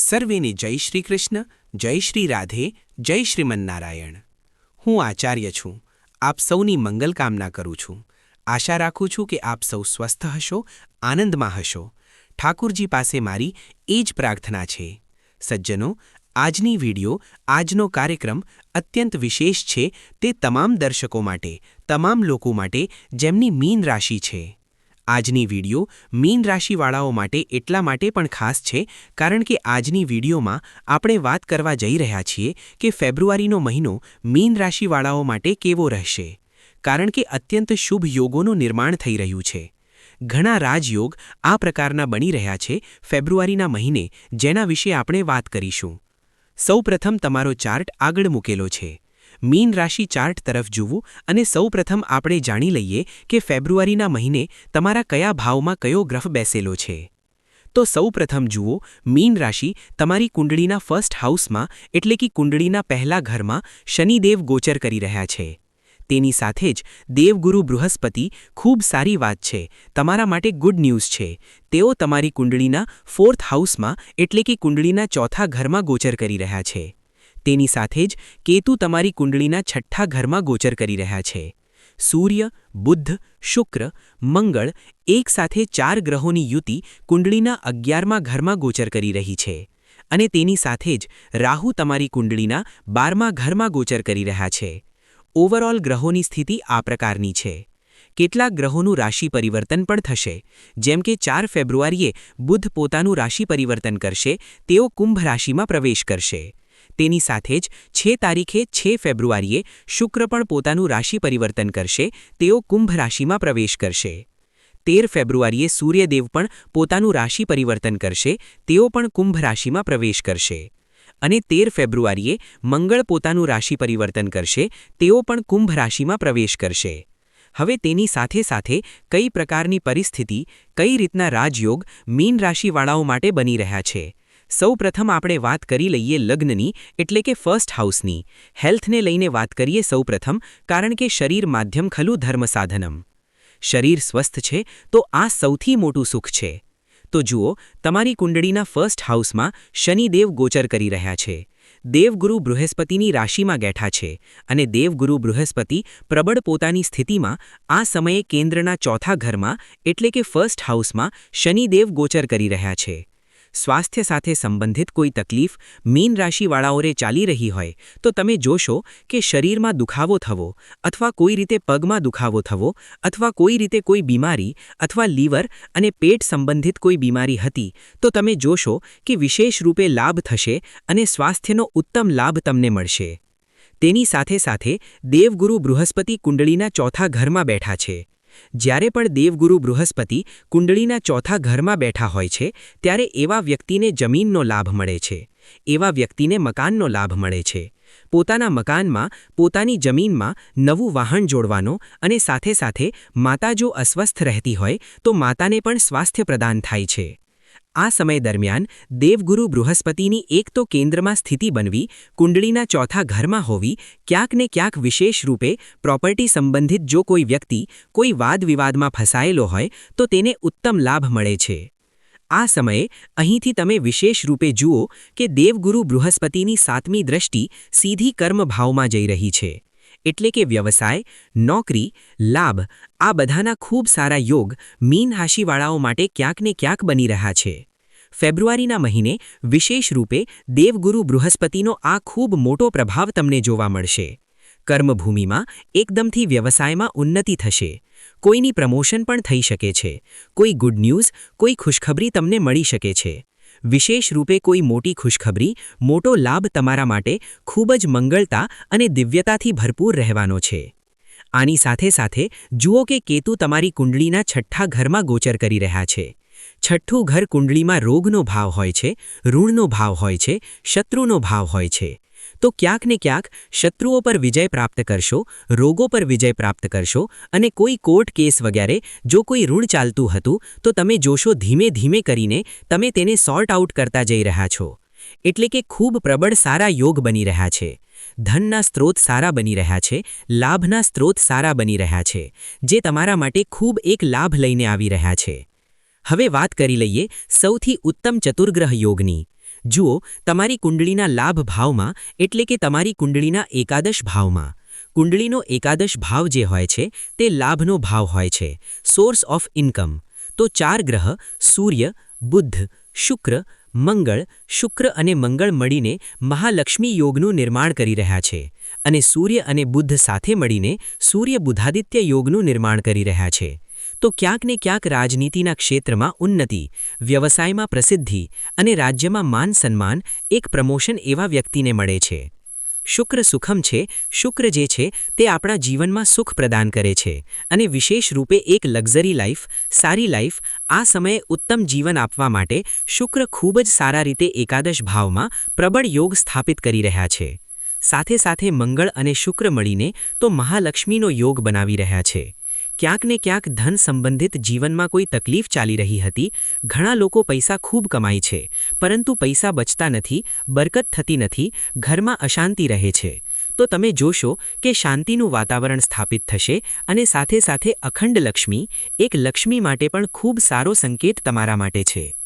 સર્વેને જય શ્રી કૃષ્ણ જય શ્રી રાધે, જય શ્રીમન્નારાયણ. હું આચાર્ય છું. આપ સૌની મંગલ કામના કરું છું. આશા રાખું છું કે આપ સૌ સ્વસ્થ હશો, આનંદમાં હશો. ઠાકુરજી પાસે મારી એ જ પ્રાર્થના છે. સજ્જનો, આજની વિડિયો, આજનો કાર્યક્રમ અત્યંત વિશેષ છે. તે તમામ દર્શકો માટે, તમામ લોકો માટે જેમની મીન રાશિ છે. આજની વીડિયો મીન રાશિવાળાઓ માટે એટલા માટે પણ ખાસ છે, કારણ કે આજની વિડીયોમાં આપણે વાત કરવા જઈ રહ્યા છીએ કે ફેબ્રુઆરીનો મહિનો મીન રાશિવાળાઓ માટે કેવો રહેશે. કારણ કે અત્યંત શુભ યોગોનું નિર્માણ થઈ રહ્યું છે. ઘણા રાજયોગ આ પ્રકારના બની રહ્યા છે ફેબ્રુઆરીના મહિને, જેના વિશે આપણે વાત કરીશું. સૌપ્રથમ તમારો ચાર્ટ આગળ મૂકેલો છે. મીન રાશિ ચાર્ટ તરફ જુઓ અને સૌપ્રથમ આપણે જાણી લઈએ કે ફેબ્રુઆરીના મહિને તમારા કયા ભાવમાં કયો ગ્રહ બેસેલો છે. તો સૌપ્રથમ જુઓ, મીન રાશિ તમારી કુંડળીના ફર્સ્ટ હાઉસમાં એટલે કે કુંડળીના પહેલા ઘરમાં શનિદેવ ગોચર કરી રહ્યા છે. તેની સાથે જ દેવગુરુ બૃહસ્પતિ ખૂબ સારી વાત છે, તમારા માટે ગુડ ન્યૂઝ છે. તેઓ તમારી કુંડળીના ફોર્થ હાઉસમાં એટલે કે કુંડળીના ચોથા ઘરમાં ગોચર કરી રહ્યા છે. તેની સાથે જ કેતુ તમારી કુંડળીના છઠ્ઠા ઘરમાં ગોચર કરી રહ્યા છે. સૂર્ય બુદ્ધ શુક્ર, મંગળ એક સાથે ચાર ગ્રહોની યુતિ કુંડળીના અગિયારમા ઘરમાં ગોચર કરી રહી છે. અને તેની સાથે જ રાહુ તમારી કુંડળીના બારમા ઘરમાં ગોચર કરી રહ્યા છે. ઓવરઓલ ગ્રહોની સ્થિતિ આ પ્રકારની છે. કેટલાક ગ્રહોનું રાશિ પરિવર્તન પણ થશે. જેમ કે ચાર ફેબ્રુઆરીએ બુધ પોતાનું રાશિ પરિવર્તન કરશે, તેઓ કુંભ રાશિમાં પ્રવેશ કરશે. તેની સાથે જ છે તારીખે છે ફેબ્રુઆરીએ શુક્ર પણ પોતાનું રાશિ પરિવર્તન કરશે, તેઓ કુંભ રાશિમાં પ્રવેશ કરશે. તેર ફેબ્રુઆરીએ સૂર્યદેવ પણ પોતાનું રાશિ પરિવર્તન કરશે, તેઓ પણ કુંભ રાશિમાં પ્રવેશ કરશે. અને તેર ફેબ્રુઆરીએ મંગળ પોતાનું રાશિ પરિવર્તન કરશે, તેઓ પણ કુંભ રાશિમાં પ્રવેશ કરશે. હવે તેની સાથે સાથે કઈ પ્રકારની પરિસ્થિતિ, કઈ રીતના રાજયોગ, મીન રાશિવાળાઓ માટે બની રહ્યા છે? સૌ પ્રથમ આપણે વાત કરી લઈએ લગ્નની, એટલે કે ફર્સ્ટ હાઉસની હેલ્થને લઈને વાત કરીએ સૌ પ્રથમ કારણ કે શરીર માધ્યમ ખલું ધર્મ સાધનમ શરીર સ્વસ્થ છે, તો આ સૌથી મોટું સુખ છે. તો જુઓ, તમારી કુંડળીના ફર્સ્ટ હાઉસમાં શનિદેવ ગોચર કરી રહ્યા છે. દેવગુરુ બૃહસ્પતિની રાશિમાં બેઠા છે અને દેવગુરુ બૃહસ્પતિ પ્રબળ પોતાની સ્થિતિમાં આ સમયે કેન્દ્રના ચોથા ઘરમાં, એટલે કે ફર્સ્ટ હાઉસમાં શનિદેવ ગોચર કરી રહ્યા છે. સ્વાસ્થ્ય સાથે સંબંધિત કોઈ તકલીફ મીન રાશિવાળાઓરે ચાલી રહી હોય, તો તમે જોશો કે શરીરમાં દુખાવો થવો અથવા કોઈ રીતે પગમાં દુખાવો થવો અથવા કોઈ રીતે કોઈ બીમારી અથવા લીવર અને પેટ સંબંધિત કોઈ બીમારી હતી, તો તમે જોશો કે વિશેષ રૂપે લાભ થશે અને સ્વાસ્થ્યનો ઉત્તમ લાભ તમને મળશે. તેની સાથે સાથે દેવગુરુ બૃહસ્પતિ કુંડળીના ચોથા ઘરમાં બેઠા છે. જ્યારે પણ દેવગુરુ બૃહસ્પતિ કુંડળીના ચોથા ઘરમાં બેઠા હોય છે, ત્યારે એવા વ્યક્તિને જમીનનો લાભ મળે છે. એવા વ્યક્તિને મકાનનો લાભ મળે છે. પોતાના મકાનમાં, પોતાની જમીનમાં નવું વાહન જોડવાનો અને સાથે સાથે માતા જો અસ્વસ્થ રહેતી હોય, તો માતાને પણ સ્વાસ્થ્ય પ્રદાન થાય છે. આ સમય દરમિયાન દેવગુરુ બૃહસ્પતિની એક તો કેન્દ્રમાં સ્થિતિ બનવી, કુંડળીના ચોથા ઘરમાં હોવી, ક્યાંક ને ક્યાંક વિશેષ રૂપે પ્રોપર્ટી સંબંધિત જો કોઈ વ્યક્તિ કોઈ વાદવિવાદમાં ફસાયેલો હોય, તો તેને ઉત્તમ લાભ મળે છે. આ સમયે અહીંથી તમે વિશેષ રૂપે જુઓ કે દેવગુરુ બૃહસ્પતિની સાતમી દ્રષ્ટિ સીધી કર્મભાવમાં જઈ રહી છે. એટલે કે વ્યવસાય, નોકરી, લાભ આ બધાના ખૂબ સારા યોગ મીન રાશિવાળાઓ માટે ક્યાંક ને ક્યાંક બની રહ્યા છે. ફેબ્રુઆરીના મહિને વિશેષ રૂપે દેવગુરુ બૃહસ્પતિનો આ ખૂબ મોટો પ્રભાવ તમને જોવા મળશે. કર્મભૂમિમાં એકદમથી વ્યવસાયમાં ઉન્નતિ થશે. કોઈની પ્રમોશન પણ થઈ શકે છે. કોઈ ગુડ ન્યૂઝ, કોઈ ખુશખબરી તમને મળી શકે છે. વિશેષ રૂપે કોઈ મોટી ખુશખબરી, મોટો લાભ તમારા માટે ખૂબ જ મંગળતા અને દિવ્યતાથી ભરપૂર રહેવાનો છે. આની સાથે સાથે જુઓ કે કેતુ તમારી કુંડળીના છઠ્ઠા ઘરમાં ગોચર કરી રહ્યા છે. છઠ્ઠું ઘર કુંડળીમાં રોગનો ભાવ હોય છે, ઋણનો ભાવ હોય છે, શત્રુનો ભાવ હોય છે. તો ક્યાંક ને ક્યાંક શત્રુઓ પર વિજય પ્રાપ્ત કરશો, રોગો પર વિજય પ્રાપ્ત કરશો અને કોઈ કોર્ટ કેસ વગેરે જો કોઈ ઋણ ચાલતું હતું, તો તમે જોશો ધીમે ધીમે કરીને તમે તેને સોર્ટ આઉટ કરતા જઈ રહ્યા છો. એટલે કે ખૂબ પ્રબળ સારા યોગ બની રહ્યા છે. ધનના સ્ત્રોત સારા બની રહ્યા છે, લાભના સ્ત્રોત સારા બની રહ્યા છે, જે તમારા માટે ખૂબ એક લાભ લઈને આવી રહ્યા છે. હવે વાત કરી લઈએ સૌથી ઉત્તમ ચતુર્ગ્રહ યોગની. જુઓ, તમારી કુંડળીના લાભ ભાવમાં એટલે કે તમારી કુંડળીના એકાદશ ભાવમાં. કુંડળીનો એકાદશ ભાવ જે હોય છે, તે લાભનો ભાવ હોય છે. સોર્સ ઓફ ઇન્કમ તો ચાર ગ્રહ, સૂર્ય બુદ્ધ શુક્ર, મંગળ, શુક્ર અને મંગળ મળીને મહાલક્ષ્મી યોગનું નિર્માણ કરી રહ્યા છે. અને સૂર્ય અને બુદ્ધ સાથે મળીને સૂર્ય બુધાદિત્ય યોગનું નિર્માણ કરી રહ્યા છે. તો ક્યાંક ને ક્યાંક રાજનીતિના ક્ષેત્રમાં ઉન્નતિ, વ્યવસાયમાં પ્રસિદ્ધિ અને રાજ્યમાં માન સન્માન એક પ્રમોશન એવા વ્યક્તિને મળે છે. શુક્ર સુખમ છે, શુક્ર જે છે તે આપણા જીવનમાં સુખ પ્રદાન કરે છે અને વિશેષ રૂપે એક લક્ઝરી લાઈફ, સારી લાઈફ, આ સમયે ઉત્તમ જીવન આપવા માટે શુક્ર ખૂબ જ સારા રીતે એકાદશ ભાવમાં પ્રબળ યોગ સ્થાપિત કરી રહ્યા છે. સાથે સાથે મંગળ અને શુક્ર મળીને તો મહાલક્ષ્મીનો યોગ બનાવી રહ્યા છે. ક્યાંક ને ક્યાંક ધન સંબંધિત જીવનમાં કોઈ તકલીફ ચાલી રહી હતી. ઘણા લોકો પૈસા ખૂબ કમાય છે, પરંતુ પૈસા બચતા નથી, બરકત થતી નથી, ઘરમાં અશાંતિ રહે છે. તો તમે જોશો કે શાંતિનું વાતાવરણ સ્થાપિત થશે અને સાથે સાથે અખંડ લક્ષ્મી, એક લક્ષ્મી માટે પણ ખૂબ સારો સંકેત તમારા માટે છે.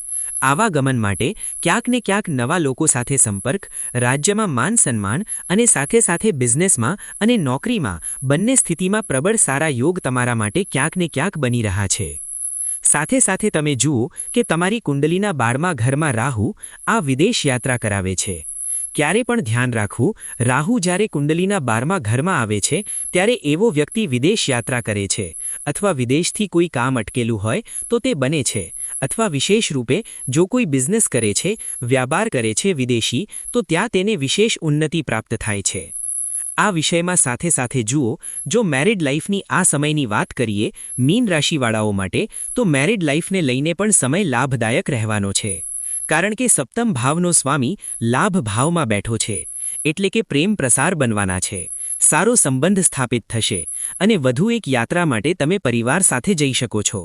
આવાગમન માટે ક્યાંક ને ક્યાંક નવા લોકો સાથે સંપર્ક, રાજ્યમાં માન સન્માન અને સાથે સાથે બિઝનેસમાં અને નોકરીમાં બંને સ્થિતિમાં પ્રબળ સારા યોગ તમારા માટે ક્યાંક ને ક્યાંક બની રહ્યા છે. સાથે સાથે તમે જુઓ કે તમારી કુંડલીના બાળમાં ઘરમાં રાહુ આ વિદેશ યાત્રા કરાવે છે. ક્યારે પણ ધ્યાન રાખવું, રાહુ જ્યારે કુંડલીના બારમા ઘરમાં આવે છે, ત્યારે એવો વ્યક્તિ વિદેશ યાત્રા કરે છે. અથવા વિદેશથી કોઈ કામ અટકેલું હોય, તો તે બને છે. અથવા વિશેષ રૂપે, જો કોઈ બિઝનેસ કરે છે, વ્યાપાર કરે છે વિદેશી, તો ત્યાં તેને વિશેષ ઉન્નતિ પ્રાપ્ત થાય છે. આ વિષયમાં સાથે સાથે જુઓ, જો મેરિડ લાઈફની આ સમયની વાત કરીએ, મીન રાશિવાળાઓ માટે, તો મેરિડ લાઈફને લઈને પણ સમય લાભદાયક રહેવાનો છે. કારણ કે સપ્તમ ભાવનો સ્વામી લાભ ભાવમાં બેઠો છે, એટલે કે પ્રેમ પ્રસાર બનવાના છે, સારો સંબંધ સ્થાપિત થશે અને વધુ એક યાત્રા માટે તમે પરિવાર સાથે જઈ શકો છો.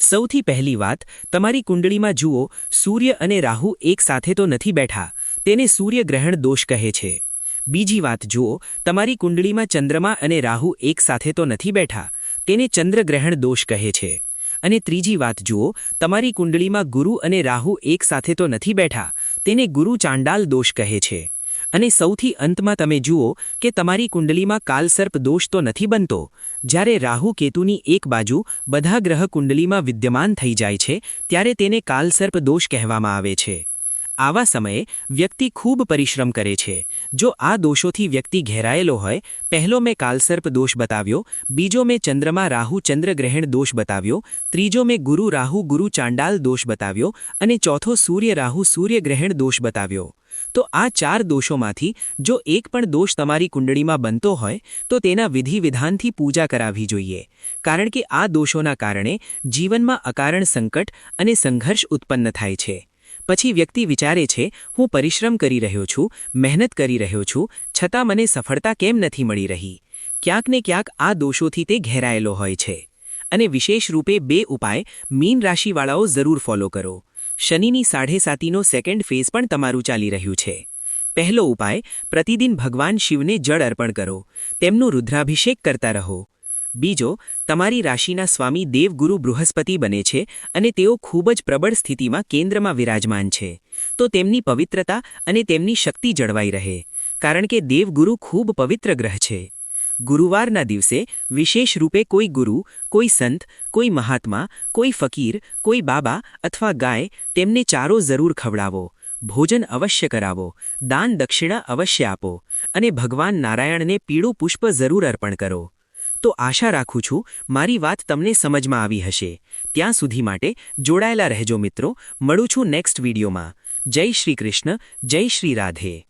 સૌથી પહેલી વાત, તમારી કુંડળીમાં જુઓ, સૂર્ય અને રાહુ એક સાથે તો નથી બેઠા, તેને સૂર્યગ્રહણ દોષ કહે છે. બીજી વાત જુઓ, તમારી કુંડળીમાં ચંદ્રમા અને રાહુ એક સાથે તો નથી બેઠા, તેને ચંદ્રગ્રહણ દોષ કહે છે. અને ત્રીજી વાત જુઓ, તમારી કુંડળીમાં ગુરુ અને રાહુ એક સાથે તો નથી બેઠા, તેને ગુરુ ચાંડાલ દોષ કહે છે. અને સૌથી અંતમાં તમે જુઓ કે તમારી કુંડલીમાં કાલસર્પ દોષ તો નથી બનતો, જ્યારે રાહુ કેતુની એક બાજુ બધા ગ્રહ કુંડલીમાં વિદ્યમાન થઈ જાય છે, ત્યારે તેને કાલસર્પ દોષ કહેવામાં આવે છે. આવા સમયે વ્યક્તિ ખૂબ પરિશ્રમ કરે છે. જો આ દોષોથી વ્યક્તિ ઘેરાયેલો હોય, પહેલો મેં કાલસર્પ દોષ બતાવ્યો, બીજો મેં ચંદ્રમાં રાહુ ચંદ્રગ્રહણ દોષ બતાવ્યો, ત્રીજો મેં ગુરુ રાહુ ગુરુ ચાંડાલ દોષ બતાવ્યો અને ચોથો સૂર્ય રાહુ સૂર્યગ્રહણ દોષ બતાવ્યો. તો આ ચાર દોષોમાંથી જો એક પણ દોષ તમારી કુંડળીમાં બનતો હોય, તો તેના વિધિ વિધાનથી પૂજા કરાવવી જોઈએ. કારણ કે આ દોષોના કારણે જીવનમાં અકારણ સંકટ અને સંઘર્ષ ઉત્પન્ન થાય છે. પછી વ્યક્તિ વિચારે છે, હું પરિશ્રમ કરી રહ્યો છું, મહેનત કરી રહ્યો છું, છતાં મને સફળતા કેમ નથી મળી રહી? ક્યાંક ને ક્યાંક આ દોષોથી તે ઘેરાયેલો હોય છે. અને વિશેષ રૂપે બે ઉપાય મીન રાશિવાળાઓ જરૂર ફોલો કરો. શનિની સાઢે સાતીનો સેકન્ડ ફેઝ પણ તમારું ચાલી રહ્યું છે. પહેલો ઉપાય, પ્રતિદિન ભગવાન શિવને જળ અર્પણ કરો. તેમનો રુદ્રાભિષેક કરતા રહો. બીજો, તમારી રાશિના સ્વામી દેવગુરુ બૃહસ્પતિ બને છે અને તેઓ ખૂબ જ પ્રબળ સ્થિતિમાં કેન્દ્રમાં વિરાજમાન છે. તો તેમની પવિત્રતા અને તેમની શક્તિ જળવાઈ રહે, કારણ કે દેવગુરુ ખૂબ પવિત્ર ગ્રહ છે. ગુરુવારના દિવસે વિશેષ રૂપે કોઈ ગુરુ, કોઈ સંત, કોઈ મહાત્મા, કોઈ ફકીર, કોઈ બાબા અથવા ગાય તેમને ચારો જરૂર ખવડાવો, ભોજન અવશ્ય કરાવો, દાન દક્ષિણા અવશ્ય આપો અને ભગવાન નારાયણને પીળું પુષ્પ જરૂર અર્પણ કરો. તો આશા રાખું છું મારી વાત તમને સમજમાં આવી હશે. ત્યાં સુધી માટે જોડાયેલા રહેજો મિત્રો, મળું છું નેક્સ્ટ વિડીયોમાં. જય શ્રી કૃષ્ણ, જય શ્રી રાધે.